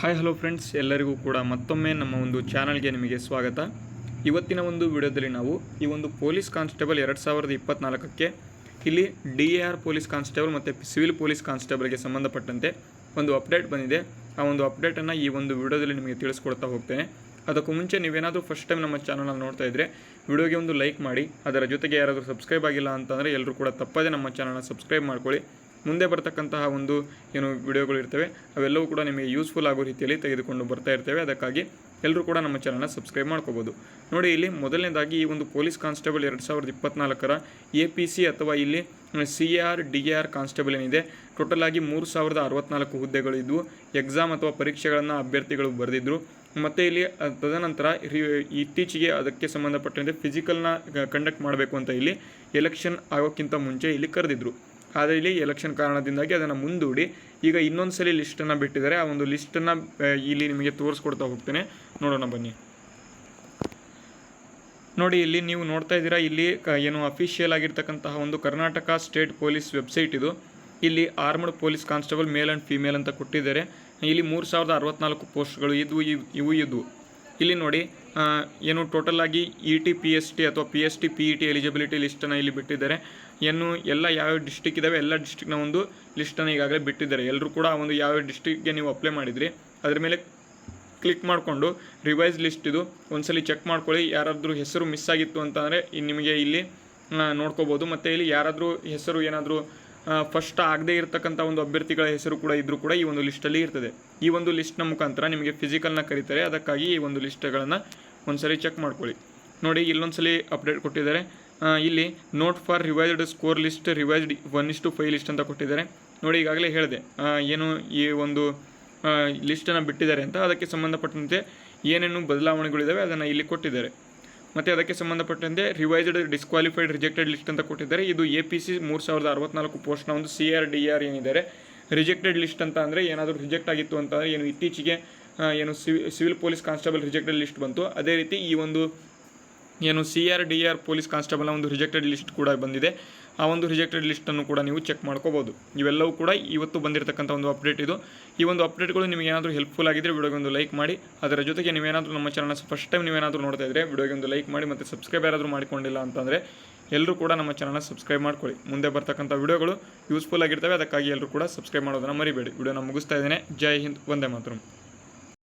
Hi hello friends ಎಲ್ಲರಿಗೂ ಕೂಡ ಮತ್ತೊಮ್ಮೆ ನಮ್ಮ ಒಂದು ಚಾನಲ್ಗೆ ನಿಮಗೆ ಸ್ವಾಗತ. ಇವತ್ತಿನ ಒಂದು ವಿಡಿಯೋದಲ್ಲಿ ನಾವು ಈ ಒಂದು ಪೊಲೀಸ್ ಕಾನ್ಸ್ಟೇಬಲ್ ಎರಡು ಸಾವಿರದ ಇಪ್ಪತ್ನಾಲ್ಕಕ್ಕೆ ಇಲ್ಲಿ D A R police constable ಮತ್ತು ಸಿವಿಲ್ ಪೊಲೀಸ್ ಕಾನ್ಸ್ಟೇಬಲ್ಗೆ ಸಂಬಂಧಪಟ್ಟಂತೆ ಒಂದು ಅಪ್ಡೇಟ್ ಬಂದಿದೆ. ಆ ಒಂದು ಅಪ್ಡೇಟನ್ನು ಈ ಒಂದು ವಿಡಿಯೋದಲ್ಲಿ ನಿಮಗೆ ತಿಳಿಸ್ಕೊಡ್ತಾ ಹೋಗ್ತೇನೆ. ಅದಕ್ಕೂ ಮುಂಚೆ ನೀವೇನಾದರೂ ಫಸ್ಟ್ ಟೈಮ್ ನಮ್ಮ ಚಾನಲ್ನ ನೋಡ್ತಾ ಇದ್ದರೆ ವಿಡಿಯೋಗೆ ಒಂದು ಲೈಕ್ ಮಾಡಿ. ಅದರ ಜೊತೆಗೆ ಯಾರಾದರೂ ಸಬ್ಸ್ಕ್ರೈಬ್ ಆಗಿಲ್ಲ ಅಂತಂದರೆ ಎಲ್ಲರೂ ಕೂಡ ತಪ್ಪದೇ ನಮ್ಮ ಚಾನಲ್ನ ಸಬ್ಸ್ಕ್ರೈಬ್ ಮಾಡ್ಕೊಳ್ಳಿ. ಮುಂದೆ ಬರ್ತಕ್ಕಂತಹ ಒಂದು ಏನು ವಿಡಿಯೋಗಳು ಇರ್ತವೆ, ಅವೆಲ್ಲವೂ ಕೂಡ ನಿಮಗೆ ಯೂಸ್ಫುಲ್ ಆಗೋ ರೀತಿಯಲ್ಲಿ ತೆಗೆದುಕೊಂಡು ಬರ್ತಾ ಇರ್ತೇವೆ. ಅದಕ್ಕಾಗಿ ಎಲ್ಲರೂ ಕೂಡ ನಮ್ಮ ಚಾನಲ್ನ ಸಬ್ಸ್ಕ್ರೈಬ್ ಮಾಡ್ಕೋಬೋದು. ನೋಡಿ, ಇಲ್ಲಿ ಮೊದಲನೇದಾಗಿ ಈ ಒಂದು ಪೊಲೀಸ್ ಕಾನ್ಸ್ಟೇಬಲ್ ಎರಡು ಸಾವಿರದ ಇಪ್ಪತ್ನಾಲ್ಕರ ಎ ಪಿ ಸಿ ಅಥವಾ ಇಲ್ಲಿ C R D R constable ಏನಿದೆ ಟೋಟಲ್ ಆಗಿ ಮೂರು ಸಾವಿರದ ಅರವತ್ನಾಲ್ಕು ಹುದ್ದೆಗಳಿದ್ವು ಎಕ್ಸಾಮ್ ಅಥವಾ ಪರೀಕ್ಷೆಗಳನ್ನು ಅಭ್ಯರ್ಥಿಗಳು ಬರೆದಿದ್ದರು ಮತ್ತು ಇಲ್ಲಿ ತದನಂತರ ಇತ್ತೀಚೆಗೆ ಅದಕ್ಕೆ ಸಂಬಂಧಪಟ್ಟಂತೆ ಫಿಸಿಕಲ್ನ ಕಂಡಕ್ಟ್ ಮಾಡಬೇಕು ಅಂತ ಇಲ್ಲಿ ಎಲೆಕ್ಷನ್ ಆಗೋಕ್ಕಿಂತ ಮುಂಚೆ ಇಲ್ಲಿ ಕರೆದಿದ್ರು. ಆದರೆ ಇಲ್ಲಿ ಎಲೆಕ್ಷನ್ ಕಾರಣದಿಂದಾಗಿ ಅದನ್ನು ಮುಂದೂಡಿ ಈಗ ಇನ್ನೊಂದು ಸಲ ಲಿಸ್ಟನ್ನು ಬಿಟ್ಟಿದ್ದಾರೆ. ಆ ಒಂದು ಲಿಸ್ಟನ್ನು ಇಲ್ಲಿ ನಿಮಗೆ ತೋರಿಸ್ಕೊಡ್ತಾ ಹೋಗ್ತೇನೆ. ನೋಡೋಣ ಬನ್ನಿ. ನೋಡಿ, ಇಲ್ಲಿ ನೀವು ನೋಡ್ತಾ ಇದ್ದೀರಾ, ಇಲ್ಲಿ ಏನು ಅಫಿಷಿಯಲ್ ಆಗಿರ್ತಕ್ಕಂತಹ ಒಂದು ಕರ್ನಾಟಕ ಸ್ಟೇಟ್ ಪೊಲೀಸ್ ವೆಬ್ಸೈಟ್ ಇದು. ಇಲ್ಲಿ armed police constable male and female ಅಂತ ಕೊಟ್ಟಿದ್ದಾರೆ. ಇಲ್ಲಿ ಮೂರು ಸಾವಿರದ ಅರವತ್ನಾಲ್ಕು ಪೋಸ್ಟ್ಗಳು ಇದ್ವು ಇವು ಇದ್ವು ಇಲ್ಲಿ ನೋಡಿ ಏನು ಟೋಟಲ್ ಆಗಿ E T P S T ಅಥವಾ P S T P E T eligibility ಲಿಸ್ಟನ್ನು ಇಲ್ಲಿ ಬಿಟ್ಟಿದ್ದಾರೆ. ಏನು ಎಲ್ಲ ಯಾವ್ಯಾವ ಡಿಸ್ಟಿಕ್ ಇದ್ದಾವೆ ಎಲ್ಲ ಡಿಸ್ಟಿಕ್ನ ಒಂದು ಲಿಸ್ಟನ್ನು ಈಗಾಗಲೇ ಬಿಟ್ಟಿದ್ದಾರೆ. ಎಲ್ಲರೂ ಕೂಡ ಒಂದು ಯಾವ್ಯಾವ ಡಿಸ್ಟಿಕ್ಗೆ ನೀವು ಅಪ್ಲೈ ಮಾಡಿದ್ರಿ, ಅದ್ರ ಮೇಲೆ ಕ್ಲಿಕ್ ಮಾಡಿಕೊಂಡು ರಿವೈಸ್ ಲಿಸ್ಟ್ ಇದು ಒಂದ್ಸಲಿ ಚೆಕ್ ಮಾಡ್ಕೊಳ್ಳಿ, ಯಾರಾದರೂ ಹೆಸರು ಮಿಸ್ ಆಗಿತ್ತು ಅಂತಂದರೆ ನಿಮಗೆ ಇಲ್ಲಿ ನೋಡ್ಕೋಬೋದು. ಮತ್ತು ಇಲ್ಲಿ ಯಾರಾದರೂ ಹೆಸರು ಏನಾದರೂ ಫಸ್ಟ್ ಆಗದೇ ಇರತಕ್ಕಂಥ ಒಂದು ಅಭ್ಯರ್ಥಿಗಳ ಹೆಸರು ಕೂಡ ಇದ್ದರೂ ಕೂಡ ಈ ಒಂದು ಲಿಸ್ಟಲ್ಲಿ ಇರ್ತದೆ. ಈ ಒಂದು ಲಿಸ್ಟ್ನ ಮುಖಾಂತರ ನಿಮಗೆ ಫಿಸಿಕಲ್ನ ಕರೀತಾರೆ. ಅದಕ್ಕಾಗಿ ಈ ಒಂದು ಲಿಸ್ಟ್ಗಳನ್ನು ಒಂದ್ಸರಿ ಚೆಕ್ ಮಾಡ್ಕೊಳ್ಳಿ. ನೋಡಿ, ಇಲ್ಲೊಂದ್ಸಲಿ ಅಪ್ಡೇಟ್ ಕೊಟ್ಟಿದ್ದಾರೆ. ಇಲ್ಲಿ note for revised score list revised one ಇಷ್ಟು ಫೈವ್ ಲಿಸ್ಟ್ ಅಂತ ಕೊಟ್ಟಿದ್ದಾರೆ. ನೋಡಿ, ಈಗಾಗಲೇ ಹೇಳಿದೆ. ಏನು ಈ ಒಂದು ಲಿಸ್ಟನ್ನು ಬಿಟ್ಟಿದ್ದಾರೆ ಅಂತ. ಅದಕ್ಕೆ ಸಂಬಂಧಪಟ್ಟಂತೆ ಏನೇನು ಬದಲಾವಣೆಗಳಿದ್ದಾವೆ ಅದನ್ನು ಇಲ್ಲಿ ಕೊಟ್ಟಿದ್ದಾರೆ. ಮತ್ತು ಅದಕ್ಕೆ ಸಂಬಂಧಪಟ್ಟಂತೆ ರಿವೈಸ್ಡ್ ಡಿಸ್ಕ್ವಾಲಿಫೈಡ್ ರಿಜೆಕ್ಟೆಡ್ ಲಿಸ್ಟ್ ಅಂತ ಕೊಟ್ಟಿದ್ದಾರೆ. ಇದು ಎ ಪಿ ಸಿ ಮೂರು ಸಾವಿರದ ಅರವತ್ನಾಲ್ಕು ಪೋಸ್ಟ್ನ ಒಂದು ಸಿ ಆರ್ ಡಿ ಆರ್ ಏನಿದ್ದಾರೆ. ರಿಜೆಕ್ಟೆಡ್ ಲಿಸ್ಟ್ ಅಂತ ಅಂದರೆ ಏನಾದರೂ ರಿಜೆಕ್ಟ್ ಆಗಿತ್ತು ಅಂತಂದರೆ ಏನು ಇತ್ತೀಚೆಗೆ ಏನು civil police constable rejected list ಬಂತು. ಅದೇ ರೀತಿ ಈ ಒಂದು, ಏನು C R D R police ಕಾನ್ಸ್ಟೇಬಲ್ನ ಒಂದು ರಿಜೆಕ್ಟೆಡ್ ಲಿಸ್ಟ್ ಕೂಡ ಬಂದಿದೆ. ಆ ಒಂದು ರಿಜೆಕ್ಟೆಡ್ ಲಿಸ್ಟನ್ನು ಕೂಡ ನೀವು ಚೆಕ್ ಮಾಡ್ಕೋಬೋದು. ಇವೆಲ್ಲವೂ ಕೂಡ ಇವತ್ತು ಬಂದಿರತಕ್ಕಂಥ ಒಂದು ಅಪ್ಡೇಟ್ ಇದು. ಈ ಒಂದು ಅಪ್ಡೇಟ್ಗಳು ನಿಮಗೆ ಏನಾದರೂ ಹೆಲ್ಪ್ಫುಲ್ ಆಗಿದ್ದರೆ ವಿಡಿಯೋಗೆ ಒಂದು ಲೈಕ್ ಮಾಡಿ. ಅದರ ಜೊತೆಗೆ ನೀವೇನಾದರೂ ನಮ್ಮ ಚಾನಲ್ನ ಫಸ್ಟ್ ಟೈಮ್ ನೀವೇನಾದರೂ ನೋಡ್ತಾ ಇದ್ದರೆ ವಿಡಿಯೋಗೆ ಒಂದು ಲೈಕ್ ಮಾಡಿ ಮತ್ತು ಸಬ್ಸ್ಕ್ರೈಬ್ ಯಾರಾದರೂ ಮಾಡಿಕೊಂಡಿಲ್ಲ ಅಂತಂದರೆ ಎಲ್ಲರೂ ಕೂಡ ನಮ್ಮ ಚಾನಲ್ನ ಸಬ್ಸ್ಕ್ರೈಬ್ ಮಾಡ್ಕೊಳ್ಳಿ. ಮುಂದೆ ಬರ್ತಕ್ಕಂಥ ವಿಡಿಯೋಗಳು ಯೂಸ್ಫುಲ್ ಆಗಿರ್ತವೆ. ಅದಕ್ಕಾಗಿ ಎಲ್ಲರೂ ಕೂಡ ಸಬ್ಸ್ಕ್ರೈಬ್ ಮಾಡೋದನ್ನು ಮರಿಬೇಡಿ. ವಿಡಿಯೋನ ಮುಗಿಸ್ತಾ ಇದ್ದೇನೆ. ಜೈ ಹಿಂದ್. ವಂದೇ ಮಾತ್ರ.